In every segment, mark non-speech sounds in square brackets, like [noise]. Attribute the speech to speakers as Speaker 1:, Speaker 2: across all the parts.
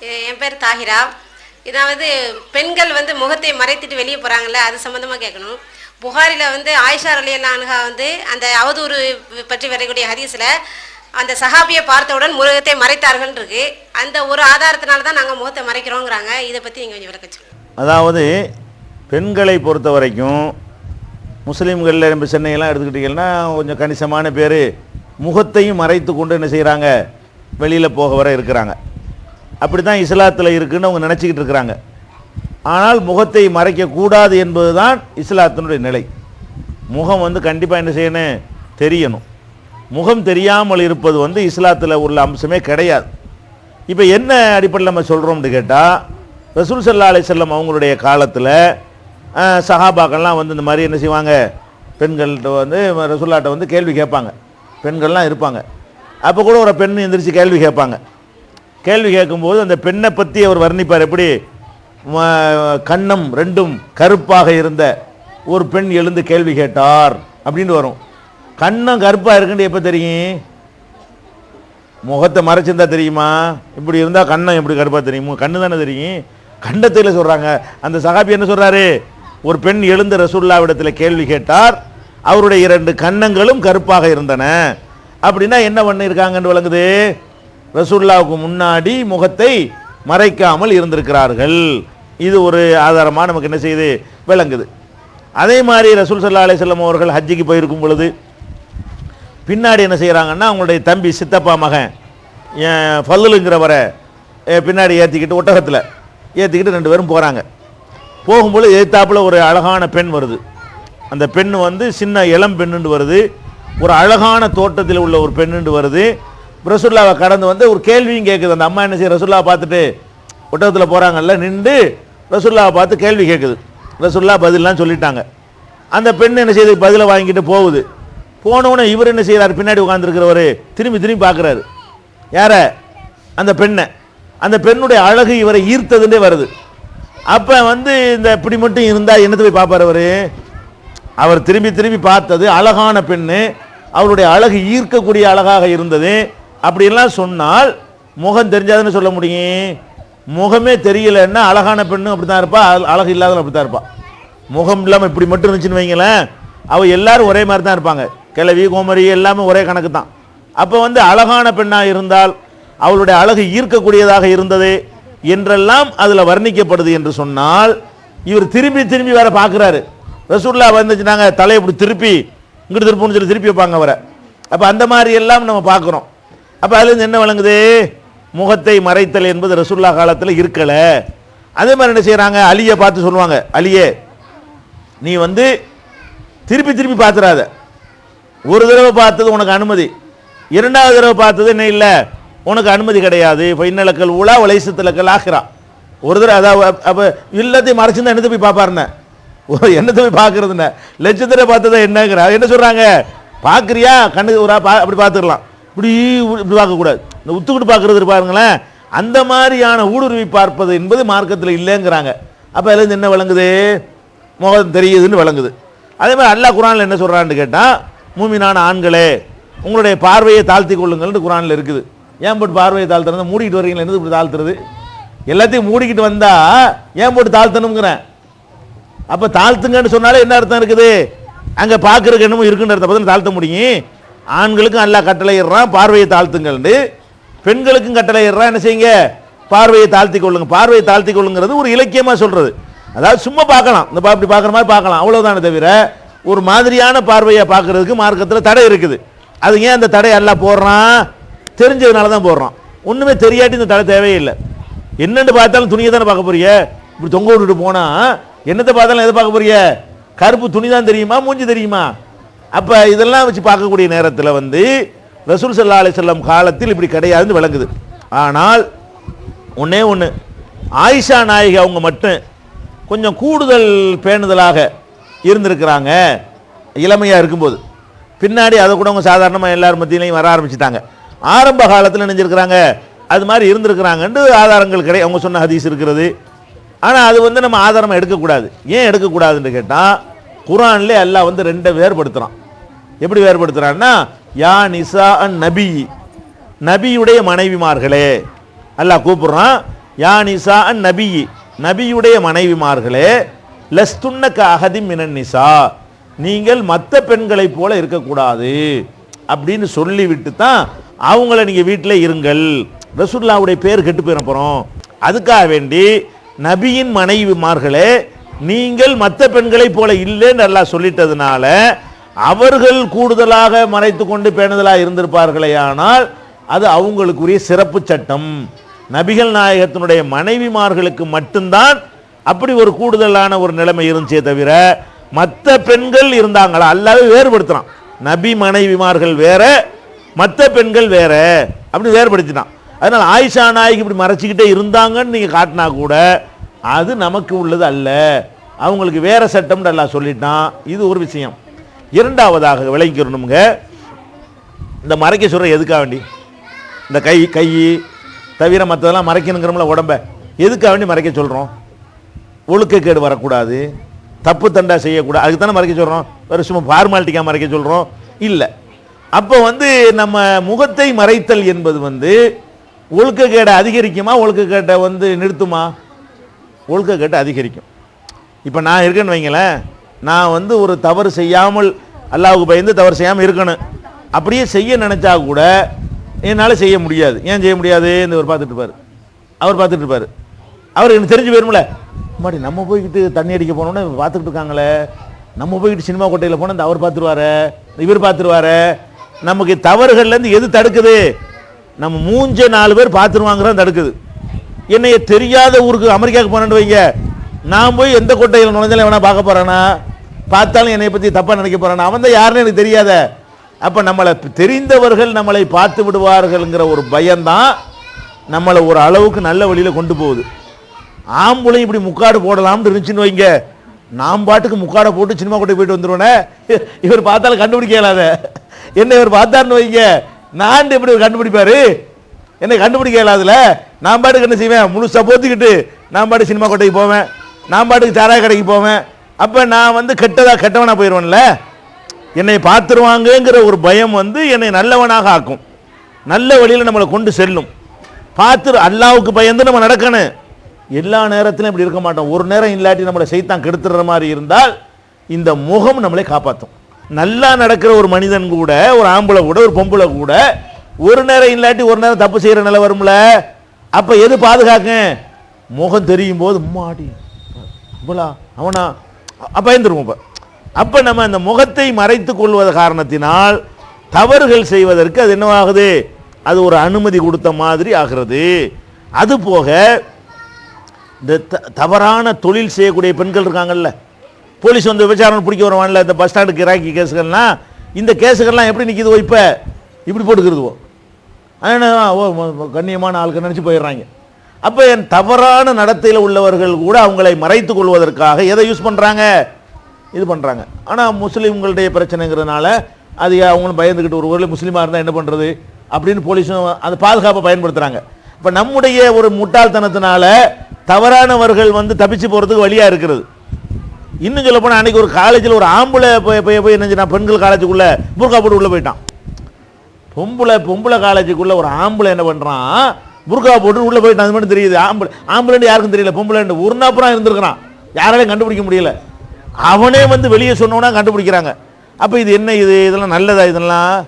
Speaker 1: எ- என் பேர் தாஹிரா. இதாவது பெண்கள் வந்து முகத்தை மறைத்துட்டு வெளியே போகிறாங்கல்ல அது சம்மந்தமாக கேட்கணும். புகாரில் வந்து ஆயிஷா அலியல்லா அனுகா வந்து அந்த அவதூறு பற்றி வரக்கூடிய ஹதீஸில் அந்த சஹாபியை பார்த்தவுடன் முகத்தை மறைத்தார்கள் இருக்கு. அந்த ஒரு ஆதாரத்தினால தான் நாங்கள் முகத்தை மறைக்கிறோங்கிறாங்க. இதை பற்றி நீங்கள் கொஞ்சம் விளக்க
Speaker 2: அதாவது பெண்களை பொறுத்த வரைக்கும் முஸ்லீம்களில் நம்ம சென்னையெல்லாம் எடுத்துக்கிட்டிங்கன்னா கொஞ்சம் கணிசமான பேர் முகத்தையும் மறைத்து கொண்டு என்ன செய்கிறாங்க வெளியில் போக வர இருக்கிறாங்க. அப்படி தான் இஸ்லாத்தில் இருக்குன்னு அவங்க நினச்சிக்கிட்டு இருக்கிறாங்க. ஆனால் முகத்தை மறைக்கக்கூடாது என்பது தான் இஸ்லாத்தினுடைய நிலை. முகம் வந்து கண்டிப்பாக என்ன செய்யணும்? தெரியணும். முகம் தெரியாமல் இருப்பது வந்து இஸ்லாத்தில் உள்ள அம்சமே கிடையாது. இப்போ என்ன அடிப்படையில் நம்ம சொல்கிறோம்னு கேட்டால் ரசூல் சல்லா அலிசல்லம் அவங்களுடைய காலத்தில் சஹாபாக்கள்லாம் வந்து இந்த மாதிரி என்ன செய்வாங்க? பெண்கள்கிட்ட வந்து ரசூல்லாட்ட வந்து கேள்வி கேட்பாங்க. பெண்கள்லாம் இருப்பாங்க. அப்போ கூட ஒரு பெண் எந்திரிச்சு கேள்வி கேட்பாங்க. கேள்வி கேட்கும்போது அந்த பெண்ணை பற்றி அவர் வர்ணிப்பார். எப்படி? கண்ணம் ரெண்டும் கருப்பாக இருந்த ஒரு பெண் எழுந்து கேள்வி கேட்டார் அப்படின்னு வரும். கண்ணம் கருப்பாக இருக்குன்னு எப்போ தெரியும்? முகத்தை மறைச்சிருந்தா தெரியுமா? இப்படி இருந்தால் கண்ணம் எப்படி கருப்பாக தெரியுமோ? கண்ணு தானே தெரியும். கண்டத்தில் சொல்கிறாங்க அந்த சகாபி என்ன சொல்கிறாரு ஒரு பெண் எழுந்த ரசூல்லாவிடத்தில் கேள்வி கேட்டார். அவருடைய இரண்டு கன்னங்களும் கருப்பாக இருந்தன. அப்படின்னா என்ன பண்ணியிருக்காங்கன்னு விளங்குது? ரசூல்லாவுக்கு முன்னாடி முகத்தை மறைக்காமல் இருந்திருக்கிறார்கள். இது ஒரு ஆதாரமாக நமக்கு என்ன செய்யுது? விளங்குது. அதே மாதிரி ரசூல் சல்லா அலிஸ்லாம் அவர்கள் ஹஜ்ஜிக்கு போயிருக்கும் பொழுது பின்னாடி என்ன செய்கிறாங்கன்னா அவங்களுடைய தம்பி சித்தப்பா மகன் என் ஃபல்லுங்கிறவரை பின்னாடி ஏற்றிக்கிட்டு ஒட்டகத்தில் ஏற்றிக்கிட்டு ரெண்டு பேரும் போகிறாங்க போகும்போது எதிர்த்தாப்பில் ஒரு அழகான பெண் வருது. அந்த பெண் வந்து சின்ன இளம் பெண்ணுண்டு வருது. ஒரு அழகான தோட்டத்தில் உள்ள ஒரு பெண்ணுண்டு வருது. ரசுல்லாவை கடந்து வந்து ஒரு கேள்வியும் கேட்குது அந்த அம்மா என்ன செய்ய ரசுல்லா பார்த்துட்டு ஒட்டகத்தில் போகிறாங்கல்ல நின்று ரசுல்லாவை பார்த்து கேள்வி கேட்குது ரசுல்லா பதிலாம் சொல்லிட்டாங்க. அந்த பெண் என்ன செய்யுது பதிலை வாங்கிட்டு போகுது. போனவுடனே இவர் என்ன செய்கிறார் பின்னாடி உட்காந்துருக்கிறவர் திரும்பி திரும்பி பார்க்குறாரு. யார? அந்த பெண்ணை. அந்த பெண்ணுடைய அழகு இவரை ஈர்த்ததுன்னே வருது. அப்போ வந்து இந்த இப்படி மட்டும் இருந்தால் என்னத்தை போய் பார்ப்பார் அவர்? அவர் திரும்பி திரும்பி பார்த்தது அழகான பெண்ணு. அவருடைய அழகு ஈர்க்கக்கூடிய அழகாக இருந்தது. அப்படின்லாம் சொன்னால் முகம் தெரிஞ்சாதுன்னு சொல்ல முடியும். முகமே தெரியலன்னா அழகான பெண்ணும் அப்படி தான் இருப்பா அழகு இல்லாதவன் அப்படி தான் இருப்பா. முகம் இல்லாமல் இப்படி மட்டும் இருந்துச்சுன்னு வைங்களேன் அவள் எல்லாரும் ஒரே மாதிரி தான் இருப்பாங்க. கிளவி கோமரி எல்லாமே ஒரே கணக்கு தான் அப்போ வந்து அழகான பெண்ணாக இருந்தால் அவளுடைய அழகு ஈர்க்கக்கூடியதாக இருந்தது என்றெல்லாம் அதில் வர்ணிக்கப்படுது என்று சொன்னால் இவர் திரும்பி திரும்பி வேற பார்க்குறாரு ரசூல்லா வந்துச்சுனாங்க தலையை இப்படி திருப்பி இங்கிட்டு திருப்பணும் சொல்லி திருப்பி வைப்பாங்க அவரை. அப்போ அந்த மாதிரி எல்லாம் நம்ம பார்க்குறோம் அப்போ அதுலேருந்து என்ன வழங்குது முகத்தை மறைத்தல் என்பது ரசுல்லா காலத்தில் இருக்கலை. அதே மாதிரி என்ன செய்கிறாங்க அலியை பார்த்து சொல்லுவாங்க. அலியே நீ வந்து திருப்பி திருப்பி பார்த்துடாத ஒரு தடவை பார்த்தது உனக்கு அனுமதி. இரண்டாவது தடவை பார்த்தது என்ன இல்லை? உனக்கு அனுமதி கிடையாது. இப்போ இன்னலக்கல் உலா வலைசத்துலக்கல் ஆகிறா ஒரு தடவை அதாவது அப்போ எல்லாத்தையும் மறைச்சிருந்தா என்னத்தை போய் பார்ப்பாருன்னு ஓ [laughs] என்னத்தை போய் பார்க்கறதுன்னு லட்சத்தில் பார்த்ததா என்னங்கிறா? என்ன சொல்கிறாங்க பார்க்குறியா கண்ணுக்கு ஒரு பா அப்படி பார்த்துக்கலாம் இப்படி இப்படி பார்க்கக்கூடாது. இந்த உத்துக்கிட்டு பார்க்குறது பாருங்களேன். அந்த மாதிரியான ஊடுருவி பார்ப்பது என்பது மார்க்கத்தில் இல்லைங்கிறாங்க. அப்போ அதுலேருந்து என்ன விளங்குது? முகம் தெரியுதுன்னு விளங்குது. அதே மாதிரி அல்லாஹ் குரானில் என்ன சொல்கிறான்னு கேட்டால் மூமினான ஆண்களே உங்களுடைய பார்வையை தாழ்த்தி கொள்ளுங்கள்னு குரானில் இருக்குது. ஏன் போட்டு பார்வையை தாழ்த்துறது மூடிக்கிட்டு வரீங்களா என்னது இப்படி தாழ்த்துறது? எல்லாத்தையும் மூடிக்கிட்டு வந்தால் ஏன் போட்டு தாழ்த்தணுங்கிறேன் அப்போ தாழ்த்துங்கன்னு சொன்னாலே என்ன அர்த்தம் இருக்குது? அங்கே பார்க்குறக்கு என்னமோ இருக்குன்னு அர்த்தம். பார்த்தா தாழ்த்த முடியும். ஆண்களுக்கும் அல்லாஹ் கட்டளையிடுறான் பார்வையை தாழ்த்துங்கள்னு. பெண்களுக்கும் கட்டளையிடுறான் என்ன செய்யுங்க? பார்வையை தாழ்த்தி கொள்ளுங்க. பார்வையை தாழ்த்தி கொள்ளுங்கிறது ஒரு இலக்கியமாக சொல்கிறது அதாவது சும்மா பார்க்கலாம். இந்த பா- இப்படி பார்க்குற மாதிரி பார்க்கலாம். அவ்வளோதானே தவிர ஒரு மாதிரியான பார்வையை பார்க்குறதுக்கு மார்க்கத்தில் தடை இருக்குது. அது ஏன் அந்த தடை எல்லாம் போடுறான்? தெரிஞ்சதுனால தான் போடுறான். ஒன்றுமே தெரியாட்டி இந்த தடை தேவையில்லை. என்னென்னு பார்த்தாலும் துணியை தானே பார்க்க போறிய? இப்படி தொங்க விட்டுட்டு போனால் என்னத்தை பார்த்தாலும் எதை பார்க்க போறிய? கருப்பு துணி தான் தெரியுமா? மூஞ்சி தெரியுமா? அப்போ இதெல்லாம் வச்சு பார்க்கக்கூடிய நேரத்தில் வந்து ரசூல் சல்லா அலிசல்லம் காலத்தில் இப்படி கிடையாதுன்னு விளங்குது. ஆனால் ஒன்றே ஒன்று ஆயிஷா நாயகி அவங்க மட்டும் கொஞ்சம் கூடுதல் பேணுதலாக இருந்திருக்கிறாங்க இளமையாக இருக்கும்போது. பின்னாடி அதை கூட அவங்க சாதாரணமாக எல்லார் மத்தியிலையும் வர ஆரம்பிச்சிட்டாங்க. ஆரம்ப காலத்தில் நினைஞ்சிருக்கிறாங்க அது மாதிரி இருந்திருக்கிறாங்கன்ட்டு ஆதாரங்கள் கிடையாது அவங்க சொன்ன ஹதீஸ் இருக்கிறது. ஆனால் அது வந்து நம்ம ஆதாரமாக எடுக்கக்கூடாது. ஏன் எடுக்கக்கூடாதுன்னு கேட்டால் குரான்லே எல்லாம் வந்து ரெண்டை வேறுபடுத்துகிறான் எப்படி வேறுபடுத்துகிறான்னா யா நிசா அன் நபி நபியுடைய மனைவிமார்களே. அல்லாஹ் கூப்பிடுறான் யா நிசா அன் நபி நபியுடைய மனைவிமார்களே லஸ்துன்னக்க அகதி மினன் நிசா நீங்கள் மற்ற பெண்களைப் போல இருக்கக்கூடாது அப்படின்னு சொல்லிவிட்டு தான் அவங்கள நீங்கள் வீட்டில் இருங்கள். ரசூல்லாவுடைய பேர் கெட்டு போயிட போகிறோம் அதுக்காக வேண்டி நபியின் மனைவிமார்களே நீங்கள் மற்ற பெண்களைப் போல இல்லைன்னு நல்லா சொல்லிட்டதுனால அவர்கள் கூடுதலாக மறைத்து கொண்டு பேணுதலாக இருந்திருப்பார்களே ஆனால் அது அவங்களுக்குரிய சிறப்பு சட்டம். நபிகள் நாயகத்தினுடைய மனைவிமார்களுக்கு மட்டும்தான் அப்படி ஒரு கூடுதலான ஒரு நிலைமை இருந்துச்சே தவிர மற்ற பெண்கள் இருந்தாங்களா? அல்லாவே வேறுபடுத்தினான் நபி மனைவிமார்கள் வேற மற்ற பெண்கள் வேற அப்படி வேறுபடுத்தினான் அதனால் ஆயிஷா நாயகி இப்படி மறைச்சிக்கிட்டே இருந்தாங்கன்னு நீங்கள் காட்டினா கூட அது நமக்கு உள்ளது அல்ல. அவங்களுக்கு வேற சட்டம்னு எல்லாம் சொல்லிட்டான். இது ஒரு விஷயம். இரண்டாவதாக விளங்கிக்கணுங்க இந்த மறைக்க சொல்கிற எதுக்காக வேண்டி? இந்த கை கை தவிர மற்றதெல்லாம் மறைக்கணுங்கிறோம்ல உடம்ப. எதுக்காக வேண்டி மறைக்க சொல்கிறோம் ஒழுக்கக்கேடு வரக்கூடாது. தப்பு தண்டா செய்யக்கூடாது. அதுக்கு தானே மறைக்க சொல்கிறோம் வேறு சும்மா ஃபார்மாலிட்டிக்காக மறைக்க சொல்கிறோம் இல்லை. அப்போ வந்து நம்ம முகத்தை மறைத்தல் என்பது வந்து ஒழுக்கக்கேடை அதிகரிக்குமா? ஒழுக்கக்கேட்டை வந்து நிறுத்துமா? ஒழுக்கக்கேட்டை அதிகரிக்கும். இப்போ நான் இருக்கேன்னு வைங்களேன். நான் வந்து ஒரு தவறு செய்யாமல் அல்லாவுக்கு பயந்து தவறு செய்யாமல் இருக்கணும். அப்படியே செய்ய நினச்சா கூட என்னால் செய்ய முடியாது. ஏன் செய்ய முடியாது? இந்த ஒரு பார்த்துட்டு இருப்பார். அவர் பார்த்துட்டு இருப்பார். அவர் எனக்கு தெரிஞ்சு போயிருமில்ல மாதிரி நம்ம போய்கிட்டு தண்ணி அடிக்க போனோன்னே பார்த்துக்கிட்டு இருக்காங்களே. நம்ம போய்கிட்டு சினிமா கொட்டையில் போனால் இந்த அவர் பார்த்துருவாரு இவர் பார்த்துருவாரு. நமக்கு தவறுகள்லேருந்து எது தடுக்குது? நம்ம மூஞ்ச நாலு பேர் பார்த்துருவாங்கிறத தடுக்குது. என்னைய தெரியாத ஊருக்கு அமெரிக்காவுக்கு போனேன்னு வைங்க. நான் போய் எந்த கொட்டையில் நுழைஞ்சாலும் எவனா பார்க்க போகிறேன்னா பார்த்தாலும் என்னை பற்றி தப்பாக நினைக்க போகிறான் அவன் தான் யாருன்னு எனக்கு தெரியாத. அப்போ நம்மளை தெரிந்தவர்கள் நம்மளை பார்த்து விடுவார்கள்ங்கிற ஒரு பயம்தான் நம்மளை ஒரு அளவுக்கு நல்ல வழியில் கொண்டு போகுது. ஆம்பளையும் இப்படி முக்காடு போடலாம்னு இருந்துச்சுன்னு வைங்க. நாம் பாட்டுக்கு முக்காடை போட்டு சினிமா கொட்டை போயிட்டு வந்துடுவோனே இவர் பார்த்தாலும் கண்டுபிடிக்க இயலாத. என்ன இவர் பார்த்தாருன்னு வைங்க. நான் எப்படி இவர் கண்டுபிடிப்பாரு? என்னை கண்டுபிடிக்க இயலாதுல. நான் பாட்டுக்கு என்ன செய்வேன்? முழுசாக போத்திக்கிட்டு நான் பாட்டு சினிமா கொட்டைக்கு போவேன். நான் பாட்டுக்கு சாராய கடைக்கு போவேன். அப்போ நான் வந்து கெட்டதாக கெட்டவனாக போயிடுவேன்ல என்னை பார்த்துருவாங்கங்கிற ஒரு பயம் வந்து என்னை நல்லவனாக ஆக்கும். நல்ல வழியில் நம்மளை கொண்டு செல்லும். பார்த்து அல்லாவுக்கு பயந்து நம்ம நடக்கணும். எல்லா நேரத்திலும் இப்படி இருக்க மாட்டோம். ஒரு நேரம் இல்லாட்டி நம்மளை செய்தான் கெடுத்துடுற மாதிரி இருந்தால் இந்த முகம் நம்மளை காப்பாற்றும் நல்லா நடக்கிற ஒரு மனிதன் கூட ஒரு ஆம்பளை கூட ஒரு பொம்பளை கூட ஒரு நேரம் இல்லாட்டி ஒரு நேரம் தப்பு செய்கிற நிலை வரும்ல? அப்போ எது பாதுகாக்க முகம் தெரியும் போது மாடி இவளா அவனா பயந்துருவோம் இப்போ. அப்போ நம்ம அந்த முகத்தை மறைத்து கொள்வது காரணத்தினால் தவறுகள் செய்வதற்கு அது என்னவாகுது? அது ஒரு அனுமதி கொடுத்த மாதிரி ஆகிறது. அது போக இந்த த- தவறான தொழில் செய்யக்கூடிய பெண்கள் இருக்காங்கல்ல. போலீஸ் வந்து விபச்சாரம் பிடிக்க வருவான்ல இந்த பஸ் ஸ்டாண்டுக்கு கிராக்கி கேஸுகள்லாம் இந்த கேஸுகள்லாம் எப்படி நிற்கிதுவோ இப்போ? இப்படி போட்டுக்கிறதுவோ ஆனால் ஓ கண்ணியமான ஆளுக்கு நினச்சி போயிடுறாங்க. அப்போ என் தவறான நடத்தையில் உள்ளவர்கள் கூட அவங்களை மறைத்து கொள்வதற்காக எதை யூஸ் பண்ணுறாங்க இது பண்ணுறாங்க ஆனால் முஸ்லீம்களுடைய பிரச்சனைங்கிறதுனால அது அவங்களும் பயந்துக்கிட்டு ஒரு ஊரில் முஸ்லீமாக இருந்தால் என்ன பண்ணுறது அப்படின்னு போலீஸும் அந்த பாதுகாப்பை பயன்படுத்துகிறாங்க இப்போ நம்முடைய ஒரு முட்டாள்தனத்தினால தவறானவர்கள் வந்து தப்பிச்சு போகிறதுக்கு வழியாக இருக்கிறது இன்னும் சொல்ல போனால் அன்றைக்கி ஒரு காலேஜில் ஒரு ஆம்பளை போய் போய் போய் என்ன பெண்கள் காலேஜுக்குள்ளே புர்கா போட்டு உள்ளே போயிட்டான். பொம்பளை பொம்பளை காலேஜுக்குள்ளே ஒரு ஆம்பளை என்ன பண்ணுறான் புர்கா போட்டு உள்ளே போயிட்டு அது மட்டும் தெரியுது. ஆம்பளை ஆம்புலண்ட் யாருக்கும் தெரியல பொம்பளை ஒரு நாப்புறம் இருந்திருக்கிறான். யாராலையும் கண்டுபிடிக்க முடியல. அவனே வந்து வெளியே சொன்னோன்னா கண்டுபிடிக்கிறாங்க. அப்போ இது என்ன இது? இதெல்லாம் நல்லதா இதெல்லாம்?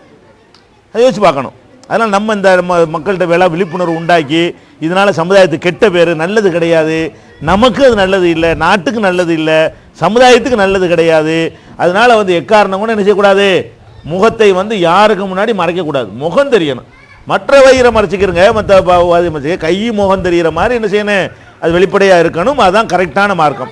Speaker 2: அதை யோசிச்சு பார்க்கணும். அதனால் நம்ம இந்த ம- மக்கள்கிட்ட வேலை விழிப்புணர்வு உண்டாக்கி இதனால் சமுதாயத்துக்கு கெட்ட பேர் நல்லது கிடையாது. நமக்கு அது நல்லது இல்லை நாட்டுக்கு நல்லது இல்லை சமுதாயத்துக்கு நல்லது கிடையாது. அதனால் வந்து எக்காரணம் கூட என்ன செய்யக்கூடாது? முகத்தை வந்து யாருக்கு முன்னாடி மறைக்கக்கூடாது. முகம் தெரியணும். மற்ற வயிறை மறைச்சிக்கிறங்க மற்ற கை முகம் தெரிகிற மாதிரி என்ன செய்யணும்? அது வெளிப்படையாக இருக்கணும். அதுதான் கரெக்டான மார்க்கம்.